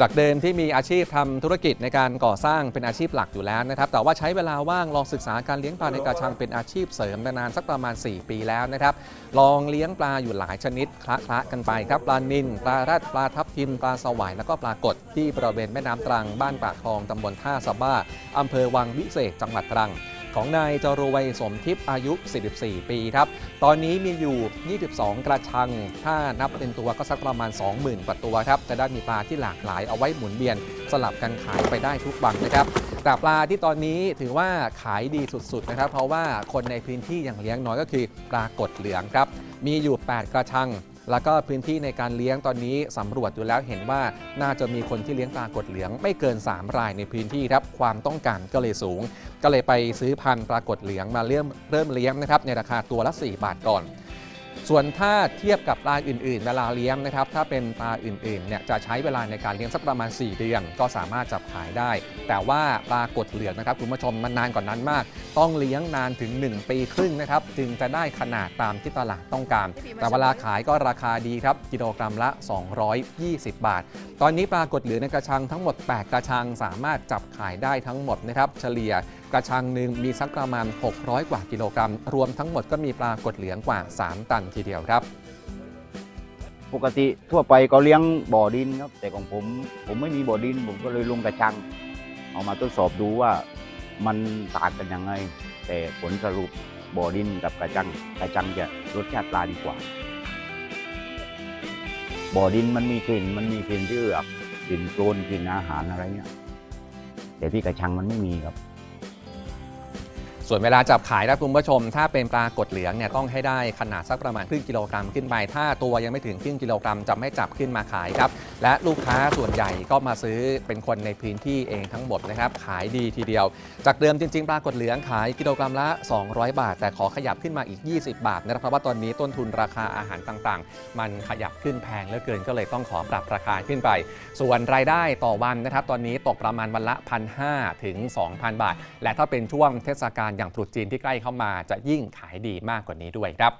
จากเดิมที่มีอาชีพทำธุรกิจในการก่อสร้างเป็นอาชีพหลักอยู่แล้วนะครับ แต่ว่าใช้เวลาว่างลองศึกษาการเลี้ยงปลาในกระชังเป็นอาชีพเสริมนานสักประมาณ 4 ปีแล้วนะครับ ลองเลี้ยงปลาอยู่หลายชนิดคละคละกันไปครับ ปลานิลปลาแรดปลาทับทิมปลาสวายแล้วก็ปลากดที่บริเวณแม่น้ำตรังบ้านปากคลองตำบลท่าสะบ้าอำเภอวังวิเศษจังหวัดตรัง ของนายจรวยสมทิพย์อายุ 44 ปีครับ ตอนนี้มีอยู่ 22 กระชัง ถ้านับเป็นตัวก็สักประมาณ 20,000 กว่าตัวครับ จะได้มีปลาที่หลากหลายเอาไว้หมุนเวียน สลับกันขายไปได้ทุกวันนะครับแต่ปลาที่ตอนนี้ถือว่าขายดีสุดๆนะครับ เพราะว่าคนในพื้นที่อย่างเลี้ยงน้อยก็คือปลากดเหลืองครับ มีอยู่ 8 กระชัง แล้วก็พื้นที่ในการเลี้ยงตอนนี้สำรวจดูแล้วเห็นว่าน่าจะมีคนที่เลี้ยงปลากดเหลืองไม่เกิน 3 รายในพื้นที่ครับความต้องการก็เลยสูง ก็เลยไปซื้อพันธุ์ปลากดเหลืองมาเริ่มเริ่มเลี้ยงนะครับในราคาตัวละ 4 บาทก่อน ส่วนถ้าเทียบกับปลาอื่นๆ เวลาเลี้ยงนะครับ ถ้าเป็นปลาอื่นๆเนี่ยจะใช้เวลาในการเลี้ยงสักประมาณ 4 เดือน ก็สามารถจับขายได้ แต่ว่าปลากดเหลืองนะครับคุณผู้ชมมันนานกว่านนั้นมาก ต้องเลี้ยงนานถึง 1 ปีครึ่งนะครับจึงจะได้ขนาดตามที่ตลาดต้องการ แต่เวลาขายก็ราคาดีครับกิโลกรัมละ 220 บาท ตอนนี้ปลากดเหลืองในกระชังทั้งหมด 8 กระชังสามารถจับขายได้ทั้งหมดนะครับเฉลี่ยกระชังหนึ่งมีสักประมาณ 600 กว่ากิโลกรัม รวมทั้งหมดก็มีปลากดเหลืองกว่า 3 ตันทีเดียวครับ ปกติทั่วไปก็เลี้ยงบ่อดินครับแต่ของผมผมไม่มีบ่อดิน ผมก็เลยลงกระชัง เอามาทดสอบดูว่ามันต่างกันยังไง แต่ผลสรุปบ่อดินกับกระชัง กระชังจะรสชาติปลาดีกว่า บ่อดินมันมีกลิ่นมันมีกลิ่นที่เอือกกลิ่นโคลนกลิ่นอาหารอะไรเงี้ยแต่ที่กระชังมันไม่มีครับ ส่วนเวลาจับขายนะคุณผู้ชม ถ้าเป็นปลากดเหลืองเนี่ยต้องให้ได้ขนาดสักประมาณครึ่งกิโลกรัมขึ้นไป ถ้าตัวยังไม่ถึงครึ่งกิโลกรัมจะไม่จับขึ้นมาขายครับ และลูกค้าส่วนใหญ่ก็มาซื้อเป็นคนในพื้นที่เองทั้งหมดนะครับ ขายดีทีเดียว จากเดิมจริง ๆ ปลากดเหลืองขายกิโลกรัมละ 200 บาท แต่ขอขยับขึ้นมาอีก 20 บาทนะครับเพราะว่าตอนนี้ต้นทุนราคาอาหารต่างๆ มันขยับขึ้นแพงเหลือเกินก็เลยต้องขอปรับราคาขึ้นไป ส่วนรายได้ต่อวันนะครับตอนนี้ตกประมาณวันละ 1,500ถึง2,000 บาท และถ้าเป็นช่วงเทศกาลอย่างตรุษจีนที่ใกล้เข้ามาจะยิ่งขายดีมากกว่านี้ด้วยครับ